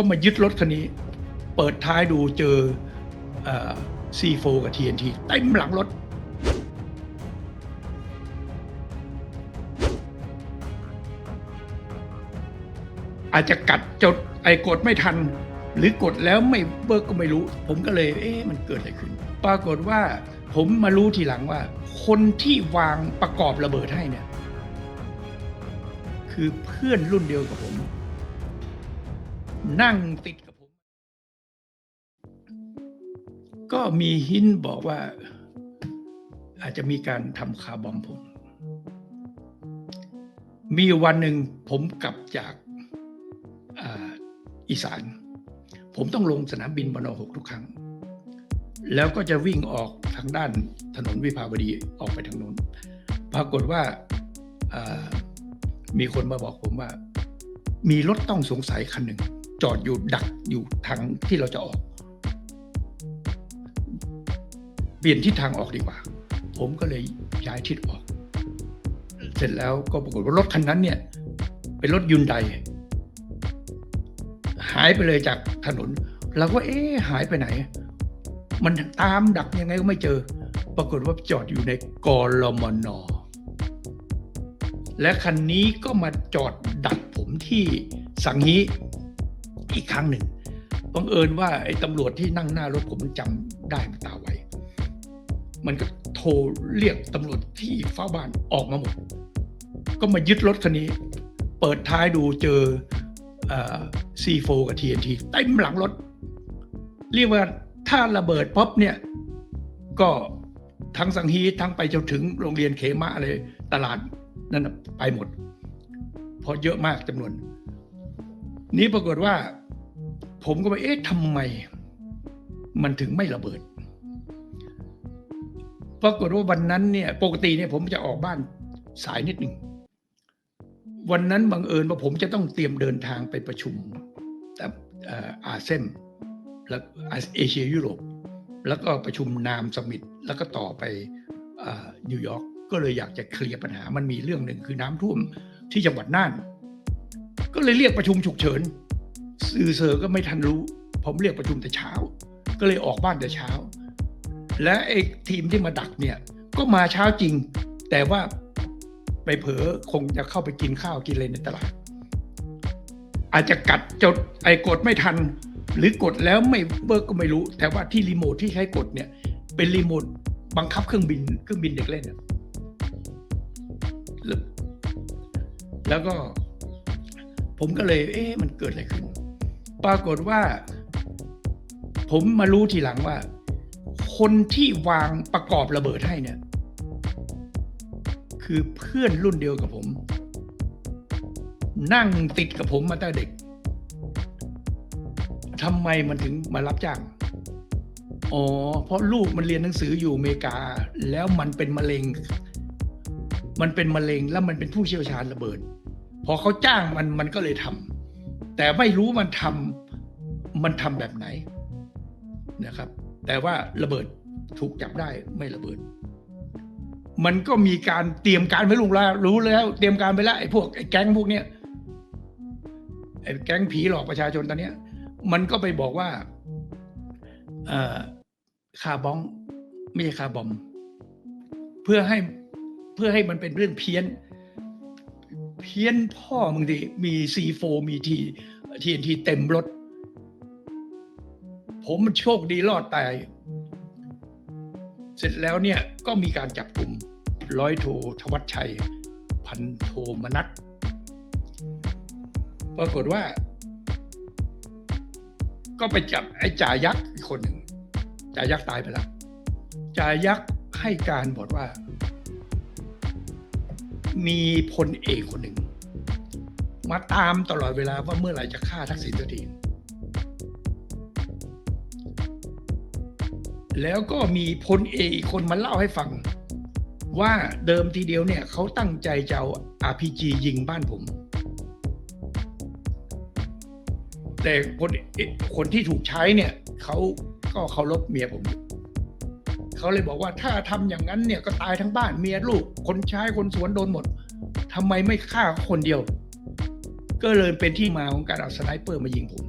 ก็มายึดรถคันนี้ เปิดท้ายดูเจอซีโฟกับ TNT เต็มหลังรถ อาจจะกัดจดไอ้กดไม่ทัน หรือกดแล้วไม่เบิกก็ไม่รู้ ผมก็เลย เอ๊ะมันเกิดอะไรขึ้น ปรากฏว่าผมมารู้ทีหลังว่า คนที่วางประกอบระเบิดให้เนี่ย คือเพื่อนรุ่นเดียวกับผม นั่งติดกับผม ก็มีหินบอกว่า อาจจะมีการทำคาร์บอมผม มีวันหนึ่งผมกลับจากอีสาน ผมต้องลงสนามบินบนหกทุกครั้ง แล้วก็จะวิ่งออกทางด้านถนนวิภาวดีออกไปทางโน้น ปรากฏว่าอ่ามีคนมาบอกผมว่า มีรถต้องสงสัยคันหนึ่ง จอดอยู่ดักอยู่ทางที่เราจะออก เปลี่ยนทิศทางออกดีกว่า ผมก็เลยย้ายทิศออก เสร็จแล้วก็ปรากฏว่ารถคันนั้นเนี่ย เป็นรถยุนไดหายไปเลยจากถนนเราก็เอ๊ะหายไปไหน มันตามดักยังไงก็ไม่เจอ ปรากฏว่าจอดอยู่ในกรมนและคันนี้ก็มาจอดดักผมที่สังฮี อีกครั้งหนึ่งบังเอิญว่าไอ้ตำรวจที่นั่งหน้ารถผมมันจำได้มันตาไว้ มันก็โทรเรียกตำรวจที่เฝ้าบ้านออกมาหมด ก็มายึดรถคันนี้ เปิดท้ายดูเจอซีโฟกับ TNT เต็มหลังรถ เรียกว่าถ้าระเบิดป๊อปเนี่ย ก็ทั้งสังฮีทั้งไปจนถึงโรงเรียนเขมะอะไรตลาดนั่นไปหมด เพราะเยอะมากจำนวน นี้ปรากฏว่า ผมก็ไปเอ๊ะทำไม มันถึงไม่ระเบิดปรากฏว่าวันนั้นเนี่ยปกติเนี่ยผมจะออกบ้านสายนิดหนึ่งวันนั้นบังเอิญว่าผมจะต้องเตรียมเดินทางไปประชุมกับเอ่อาเซมและเอเชียยุโรป แล้วก็ประชุมนามสมิตแล้วก็ต่อไปนิวยอร์กก็เลยอยากจะเคลียร์ปัญหามันมีเรื่องหนึ่งคือน้ำท่วมที่จังหวัดน่าน ก็เลยเรียกประชุมฉุกเฉิน สื่อเซอก็ไม่ทันรู้ ผมเรียกประชุมแต่เช้า ก็เลยออกบ้านแต่เช้า และไอ้ทีมที่มาดักเนี่ย ก็มาเช้าจริง แต่ว่าไปเผลอคงจะเข้าไปกินข้าวกินอะไรในตลาด อาจจะกัดจดไอ้กดไม่ทัน หรือกดแล้วไม่เบิกก็ไม่รู้ แต่ว่าที่รีโมทที่ใช้กดเนี่ย เป็นรีโมทบังคับเครื่องบินเครื่องบินเด็กเล่นแล้วก็ผมก็เลย เอ๊ะมันเกิดอะไรขึ้น ปรากฏว่า ผมมารู้ทีหลังว่า คนที่วางประกอบระเบิดให้เนี่ย คือเพื่อนรุ่นเดียวกับผม นั่งติดกับผมมาตั้งเด็กทำไมมันถึงมารับจ้างอ๋อ เพราะลูกมันเรียนหนังสืออยู่อเมริกา แล้วมันเป็นมะเร็ง มันเป็นมะเร็งแล้วมันเป็นผู้เชี่ยวชาญระเบิด พอเขาจ้างมันมันก็เลยทำ แต่ไม่รู้มันทำมันทำแบบไหนนะครับ แต่ว่าระเบิดถูกจับได้ไม่ระเบิด มันก็มีการเตรียมการไว้ลุงแล้วรู้แล้ว เตรียมการไปแล้วไอ้พวกไอ้แก๊งพวกเนี้ยไอ้แก๊งผีหลอกประชาชนตอนเนี้ย มันก็ไปบอกว่าเอ่อคาร์บองไม่ใช่คาร์บอม เพื่อให้เพื่อให้มันเป็นเรื่องเพี้ยน เพี้ยนพ่อมึงดิมีซีโฟมีทีทีนทีเต็มรถ ผมมันโชคดีรอดตาย เสร็จแล้วเนี่ยก็มีการจับกลุ่มร้อยโทธวัชชัย พันโทมนัทปรากฏว่า ก็ไปจับไอ้จ่ายักษ์อีกคนหนึ่งจ่ายักษ์ตายไปแล้วจ่ายักษ์ให้การบอกว่า มีพลเอกคนหนึ่ง มาตามตลอดเวลาว่าเมื่อไหร่จะฆ่าทักษิณสักทีแล้วก็มีพลเอกอีกคนมาเล่าให้ฟัง ว่าเดิมทีเดียวเนี่ยเขาตั้งใจจะเอา RPG ยิงบ้านผม แต่คนคนที่ถูกใช้เนี่ยเขาก็เคารพเมียผมอยู่ เขาเลยบอกว่าถ้าทำอย่างนั้นเนี่ยก็ตายทั้งบ้านเมียลูก คนใช้คนสวนโดนหมดทำไมไม่ฆ่าคนเดียว ก็เลยเป็นที่มาของการเอาสไนเปอร์มายิงผม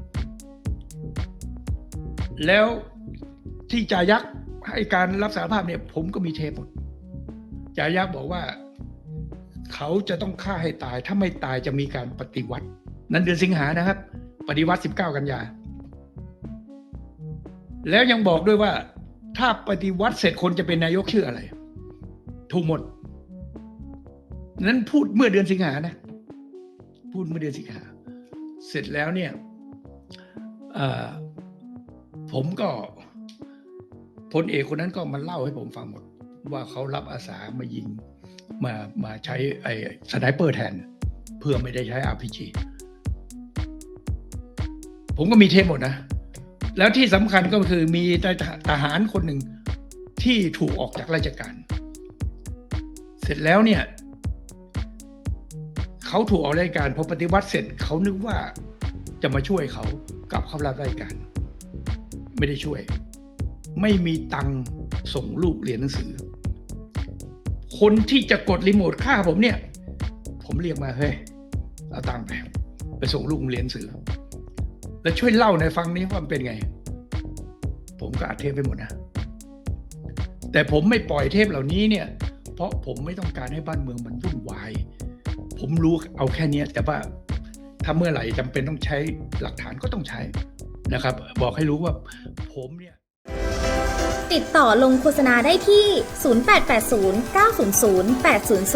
แล้วที่จายักษ์ให้การรับสารภาพเนี่ย ผมก็มีเทปหมดจายักษ์บอกว่า เขาจะต้องฆ่าให้ตาย ถ้าไม่ตายจะมีการปฏิวัติ นั้นเดือนสิงหานะครับ ปฏิวัติ 19 กันยาแล้วยังบอกด้วยว่า ถ้าปฏิวัติเสร็จคนจะเป็นนายกชื่ออะไร ถูกหมด นั้นพูดเมื่อเดือนสิงหานะ พูดเมื่อเดือนสิงหา เสร็จแล้วเนี่ยผมก็พลเอกคนนั้นก็มาเล่าให้ผมฟังหมด ว่าเขารับอาสามายิงมามาใช้ไอ้สไนเปอร์แทน เพื่อไม่ได้ใช้ RPG ผมก็มีเทปหมดนะ แล้วที่สำคัญก็คือมีทหารคนหนึ่งที่ถูกออกจากราชการ เสร็จแล้วเนี่ยเขาถูกออกราชการพอปฏิวัติเสร็จเขานึกว่าจะมาช่วยเขากลับเข้ารับราชการ ไม่ได้ช่วย ไม่มีตังส่งลูกเรียนหนังสือ คนที่จะกดรีโมทฆ่าผมเนี่ย ผมเรียกมาเฮ้ยเอาตังไปไปส่งลูกเรียนหนังสือ แล้วช่วยเล่าในฟังนี้ว่ามันเป็นไง ผมก็อัดเทปไปหมดนะ แต่ผมไม่ปล่อยเทปเหล่านี้เนี่ย เพราะผมไม่ต้องการให้บ้านเมืองมันวุ่นวาย ผมรู้เอาแค่นี้แต่ว่าถ้าเมื่อไหร่จำเป็นต้องใช้หลักฐานก็ต้องใช้นะครับ บอกให้รู้ว่าผมเนี่ย ติดต่อลงโฆษณาได้ที่ 0880 900 800เ